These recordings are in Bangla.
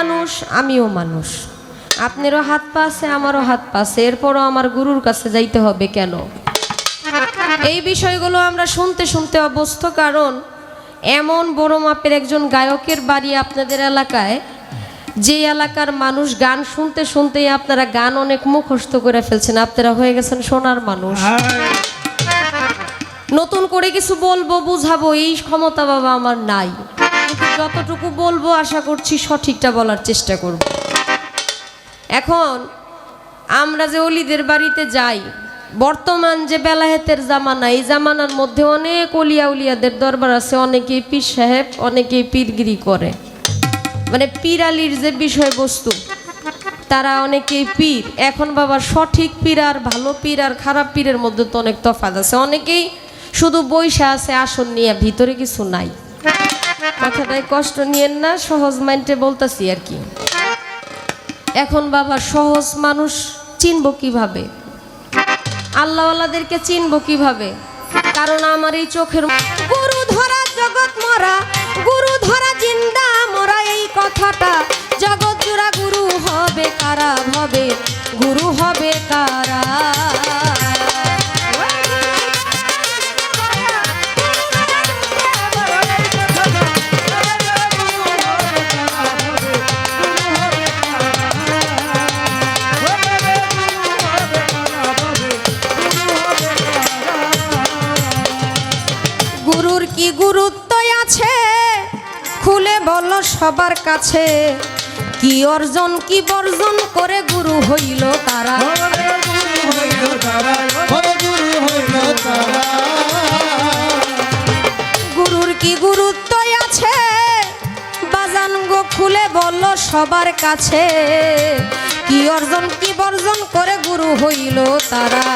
মানুষ আমিও মানুষ। আপনারও হাত পা আছে আমারও হাত পা আছে। এরপরও আমার গুরুর কাছে যাইতে হবে কেন? এই বিষয়গুলো আমরা শুনতে শুনতে অবস্থ কারণ এমন বড় মাপের একজন গায়কের বাড়ি আপনাদের এলাকায় যে এলাকার মানুষ গান শুনতে শুনতেই আপনারা গান অনেক মুখস্থ করে ফেলছেন। আপনারা হয়ে গেছেন সোনার মানুষ। নতুন করে কিছু বলব বুঝাবো এই ক্ষমতা বাবা আমার নাই। যতটুকু বলব আশা করছি সঠিকটা বলার চেষ্টা করব। এখন আমরা যে অলিদের বাড়িতে যাই, বর্তমান যে বেলাহেতের জামানা, এই জামানার মধ্যে অনেক অলিয়া উলিয়াদের দরবার আছে, অনেকেই পীর সাহেব, অনেকেই পীরগিরি করে। মানে পীরালির যে বিষয়বস্তু, তারা অনেকেই পীর। এখন বাবা, সঠিক পীর আর ভালো পীর আর খারাপ পীরের মধ্যে তো অনেক তফাৎ আছে। অনেকেই শুধু বৈশা আছে, আসন নিয়ে ভিতরে কিছু নাই। কথাটাই কষ্ট নিয়েন না, সহজ মাইন্ডে বলতেছি আর কি। এখন বাবা, সহজ মানুষ চিনব কীভাবে? আল্লাহওয়ালাদেরকে চিনব কীভাবে? কারণ আমার এই চোখের গুরু ধরা জগৎ মরা, গুরু ধরা জিন্দা মরা এই কথাটা। জগৎ জোড়া গুরু হবে, কারা হবে? গুরু হবে কারা? বলো সবার কাছে কি অর্জন, কি বর্জন করে গুরু হইল তারা? গুরুর কি গুরুত্ব আছে? বাজান গো খুলে বলল, সবার কাছে কি অর্জন, কি বর্জন করে গুরু হইল তারা?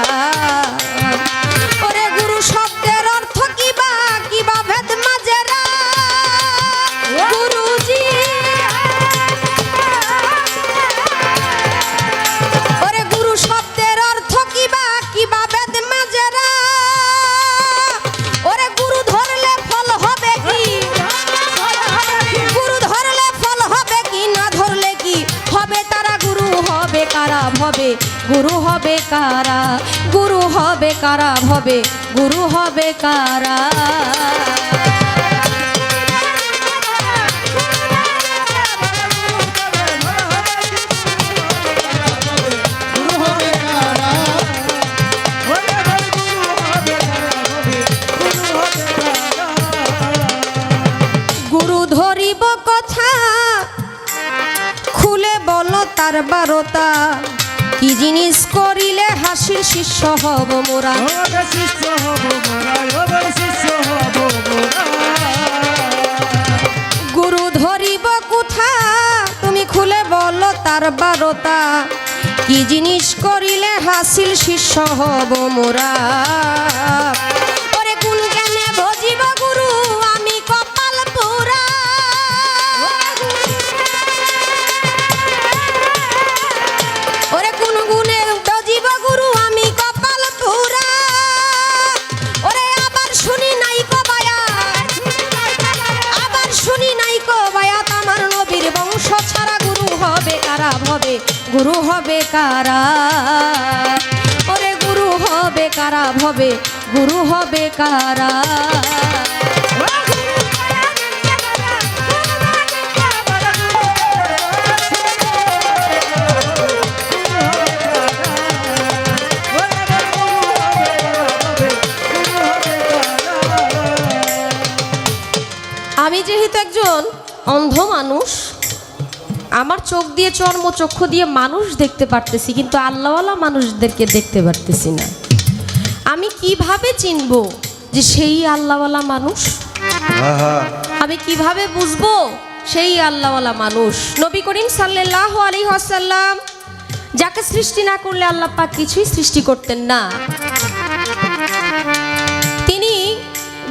গুরু হবে কারা? গুরু হবে কারা হবে গুরু হবে কারা? ধরিব কথা, খুলে বলো তার বারতা। কি জিনিস করিলে হাসির শিষ্য হব মোরা? গুরু ধরিব কোথা? তুমি খুলে বলো তার বারতা। কি জিনিস করিলে হাসিল শিষ্য হব মোরা? গুরু হবে কারা? ওরে গুরু হবে কারা হবে গুরু হবে কারা? আমি যেহেতু একজন অন্ধ মানুষ আমার চোখ দিয়ে চর্ম চক্ষু দিয়ে মানুষ দেখতে পারতেছি কিন্তু আল্লাহওয়ালা মানুষদেরকে দেখতে পারতেছি না। আমি কীভাবে চিনব যে সেই আল্লাহওয়ালা মানুষ? আমি কীভাবে বুঝব সেই আল্লাহওয়ালা মানুষ? নবী করিম সাল্লাহ আলী হাসাল্লাম যাকে সৃষ্টি না করলে আল্লাহ পাক কিছুই সৃষ্টি করতেন না। তিনি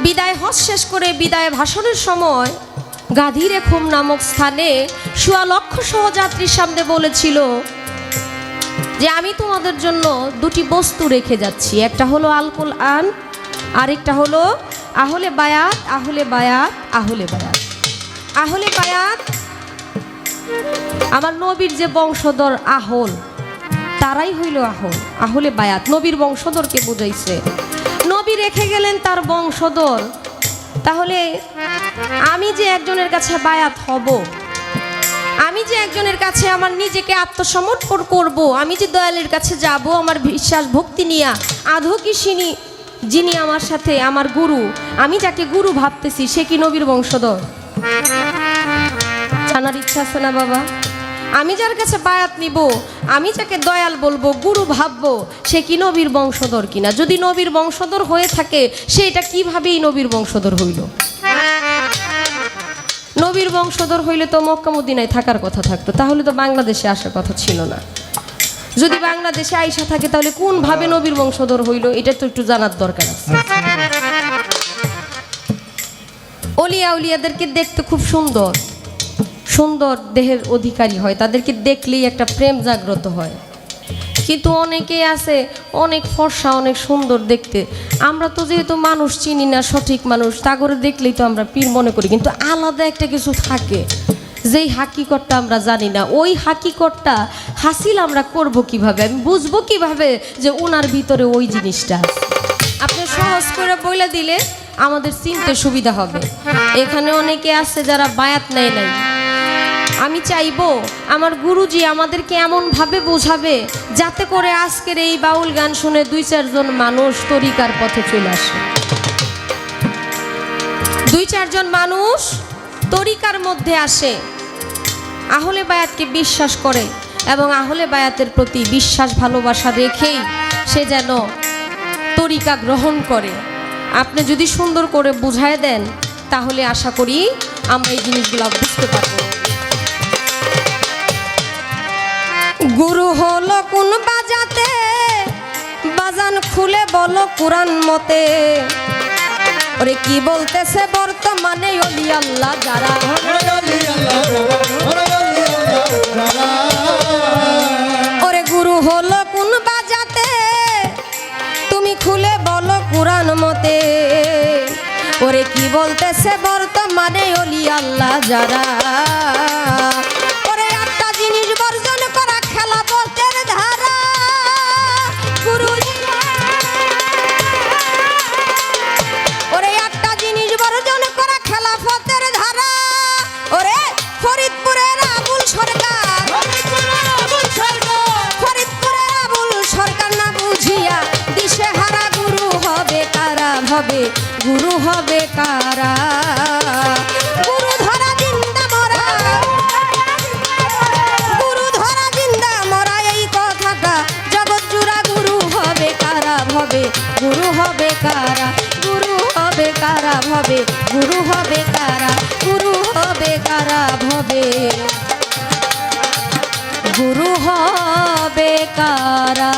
বিদায় হজ শেষ করে বিদায় ভাষণের সময় গাধী রেখুম নামক স্থানে সোয়া লক্ষ সহযাত্রীর সামনে বলেছিল যে আমি তোমাদের জন্য দুটি বস্তু রেখে যাচ্ছি। একটা হলো আলকুল আন আরেকটা হলো আহলে বায়াত আহলে বায়াত আহলে বায়াত। আহলে বায়াত, আমার নবীর যে বংশধর আহল, তারাই হইল আহল, আহলে বায়াত। নবীর বংশধরকে বুঝাইছে। নবী রেখে গেলেন তার বংশধর তাহলে আমি যে একজনের কাছে বায়াত হব, আমি যে একজনের কাছে আমার নিজেকে আত্মসমর্পণ করব, আমি যে দয়ালের কাছে যাব, আমার বিশ্বাস ভক্তি নিয়া আধো কি সিনি, যিনি আমার সাথে, আমার গুরু, আমি যাকে গুরু ভাবতেছি, সে কি নবীর বংশধর? জানার ইচ্ছা আছে না বাবা? আমি যার কাছে বায়াত নিব, আমি যাকে দয়াল বলব, গুরু ভাববো, সে কি নবীর বংশধর কিনা? যদি নবীর বংশধর হয়ে থাকে, সে এটা কীভাবেই নবীর বংশধর হইল? নবীর বংশধর হইলে তো মক্কা মদিনায় থাকার কথা থাকতো, তাহলে তো বাংলাদেশে আসার কথা ছিল না। যদি বাংলাদেশে আইসা থাকে, তাহলে কোনভাবে নবীর বংশধর হইল, এটা তো একটু জানার দরকার আছে। অলিয়া উলিয়াদেরকে দেখতে খুব সুন্দর। সুন্দর দেহের অধিকারী হয়, তাদেরকে দেখলেই একটা প্রেম জাগ্রত হয়। কিন্তু অনেকে আছে, অনেক ফর্সা, অনেক সুন্দর দেখতে। আমরা তো যেহেতু মানুষ, চিনি না, সঠিক মানুষ তা করে দেখলেই তো আমরা পীর মনে করি। কিন্তু আলাদা একটা কিছু থাকে, যেই হাকিকতটা আমরা জানি না। ওই হাকিকতটা হাসিল আমরা করব কীভাবে? আমি বুঝব কীভাবে যে ওনার ভিতরে ওই জিনিসটা আপনি সহজ করে বলে দিলে আমাদের চিনতে সুবিধা হবে। এখানে অনেকে আছে যারা বায়াত নেয় নাই। আমি চাইব আমার গুরুজি আমাদেরকে এমনভাবে বোঝাবে যাতে করে আজকের এই বাউল গান শুনে দুই চারজন মানুষ তরিকার পথে চলে আসে। দুই চারজন মানুষ তরিকার মধ্যে আসে। আহলে বায়াতকে বিশ্বাস করে এবং আহলে বায়াতের প্রতি বিশ্বাস, ভালোবাসা রেখেই সে যেন তরিকা গ্রহণ করে। আপনি যদি সুন্দর করে বুঝায় দেন, তাহলে আশা করি আমরা এই জিনিসগুলো বুঝতে পারব। গুরু হলো কোন বাজাতে? বাজান খুলে বলো কোরআন মতে। ওরে কি বলতেছে বর্তমানে অলি আল্লাহ যারা? ওরে গুরু হলো কোন বাজাতে? তুমি খুলে বলো কোরআন মতে। ওরে কি বলতেছে বর্তমানে অলি আল্লাহ যারা? হবে, গুরু হবে কারা? গুরু হবে কারা গুরু হবে কারা? গুরু হবে কারা গুরু হবে কারা? গুরু হবে কারা?